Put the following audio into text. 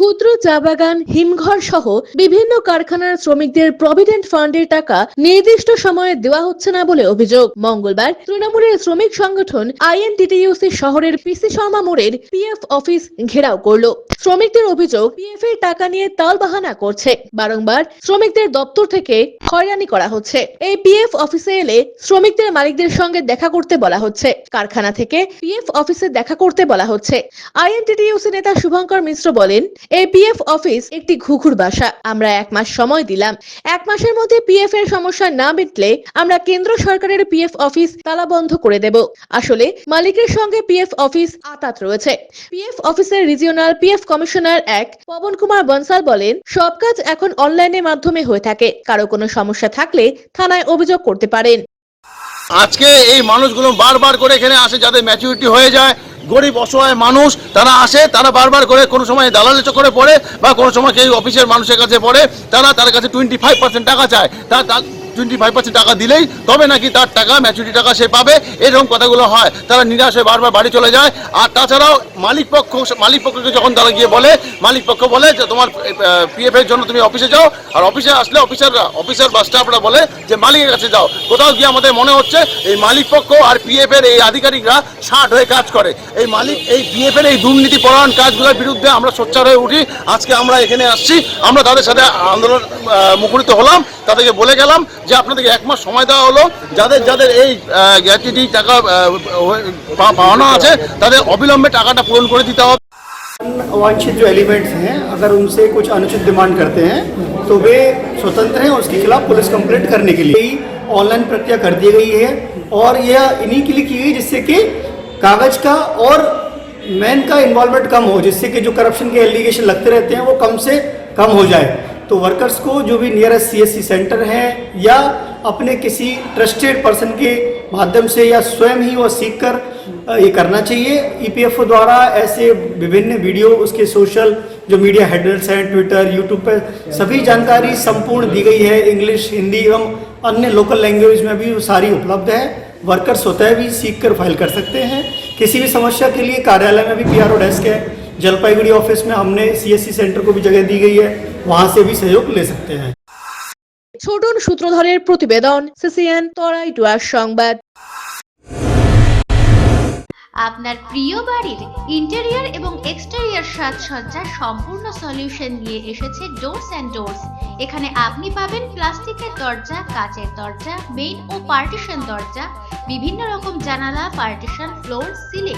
ক্ষুদ্র চা বাগান, হিমঘর সহ বিভিন্ন কারখানার শ্রমিকদের প্রভিডেন্ট ফান্ডের টাকা নির্দিষ্ট সময়ে দেওয়া হচ্ছে না বলে অভিযোগ। মঙ্গলবার তৃণমূলের শ্রমিক সংগঠন আইএনটিটিউসি শহরের পিসি শর্মা মোড়ের পিএফ অফিস ঘেরাও করল। শ্রমিকদের অভিযোগ, পিএফ এর টাকা নিয়ে তালবাহানা করছে। বারংবার শ্রমিকদের দপ্তর থেকে হয়রানি করা হচ্ছে। এই পিএফ অফিসে এলে শ্রমিকদের মালিকদের সঙ্গে দেখা করতে বলা হচ্ছে। কারখানা থেকে পিএফ অফিসে দেখা করতে বলা হচ্ছে। আইএনটিটিইউসি নেতা শুভঙ্কর মিশ্র বলেন, এই পিএফ অফিস একটি ঘুঘুর বাসা। আমরা এক মাস সময় দিলাম। এক মাসের মধ্যে পিএফ এর সমস্যা না মিটলে আমরা কেন্দ্র সরকারের পিএফ অফিস তালাবন্ধ করে দেব। আসলে মালিকের সঙ্গে পিএফ অফিস আতাত রয়েছে। পিএফ অফিসের রিজিওনাল পিএফ কমিশনার এক পবন কুমার বনসাল বলেন, সব কাজ এখন অনলাইনের মাধ্যমে হয়ে থাকে। কারও কোনো সমস্যা থাকলে থানায় অভিযোগ করতে পারেন। আজকে এই মানুষগুলো বারবার করে এখানে আসে, যাদের ম্যাচুরিটি হয়ে যায়, গরিব, অসহায় মানুষ, তারা আসে, তারা বারবার করে কোনো সময় দালালি চক্করে পড়ে বা কোনো সময় কেউ অফিসের মানুষের কাছে পড়ে, তারা তার কাছে টোয়েন্টি ফাইভ পার্সেন্ট টাকা চায়। তার টোয়েন্টি ফাইভ পার্সেন্ট টাকা দিলেই তবে নাকি তার টাকা ম্যাচুরিটি টাকা সে পাবে, এরকম কথাগুলো হয়। তারা নিরাশ হয়ে বারবার বাড়ি চলে যায়। আর তাছাড়াও মালিক পক্ষ, মালিক পক্ষকে যখন তারা গিয়ে বলে, মালিক পক্ষ বলে যে, তোমার পিএফ এর জন্য তুমি অফিসে যাও। আর অফিসে আসলে অফিসাররা অফিসার বা স্টাফরা বলে যে, মালিকের কাছে যাও। কোথাও গিয়ে আমাদের মনে হচ্ছে এই মালিক পক্ষ আর পিএফ এর এই আধিকারিকরা ষাট হয়ে কাজ করে। এই মালিক, এই পিএফ এর এই দুর্নীতি পরায়ণ কাজগুলোর বিরুদ্ধে আমরা সোচ্চার হয়ে উঠি। আজকে আমরা এখানে আসছি। আমরা তাদের সাথে আন্দোলন মুখরিত হলাম। তাদেরকে বলে গেলাম যে আপনাদেরকে এক মাস সময় দেওয়া হলো যাদের যাদের এই গ্যাটিটি টাকা আহ, পা- পাওনা আছে তাদের অবিলম্বে টাকাটা পূরণ করে দিতে হবে अवांछित जो एलिमेंट्स हैं अगर उनसे कुछ अनुचित डिमांड करते हैं तो वे स्वतंत्र हैं उसके खिलाफ पुलिस कंप्लेंट करने के लिए ऑनलाइन प्रक्रिया कर दी गई है और यह इन्हीं के लिए की गई जिससे कि कागज का और मैन का इन्वॉल्वमेंट कम हो जिससे कि जो करप्शन के एलिगेशन लगते रहते हैं वो कम से कम हो जाए तो वर्कर्स को जो भी नियरेस्ट सीएससी सेंटर है या अपने किसी ट्रस्टेड पर्सन के माध्यम से या स्वयं ही वो सीख कर ये करना चाहिए। ईपीएफओ द्वारा ऐसे विभिन्न वीडियो उसके सोशल जो मीडिया हैंडल्स हैं ट्विटर यूट्यूब पर सभी जानकारी संपूर्ण दी गई है। इंग्लिश हिंदी एवं अन्य लोकल लैंग्वेज में भी सारी उपलब्ध है। वर्कर स्वतः भी सीख कर फ़ाइल कर सकते हैं। किसी भी समस्या के लिए कार्यालय में भी पीआरओ डेस्क है। जलपाईगुड़ी ऑफिस में हमने सीएससी सेंटर को भी जगह दी गई है वहाँ से भी सहयोग ले सकते हैं ছোটন সূত্রধরের প্রতিবেদন সিসিএন তরাই ডুয়ার সংবাদ আপনার প্রিয় বাড়ির ইন্টেরিয়র এবং এক্সটেরিয়র সাজসজ্জার সম্পূর্ণ সলিউশন নিয়ে এসেছে ডোরস অ্যান্ড ডোরস এখানে আপনি পাবেন প্লাস্টিকের দরজা কাচের দরজা মেইন ও পার্টিশন দরজা বিভিন্ন রকম জানালা পার্টিশন ফ্লোর সিলিং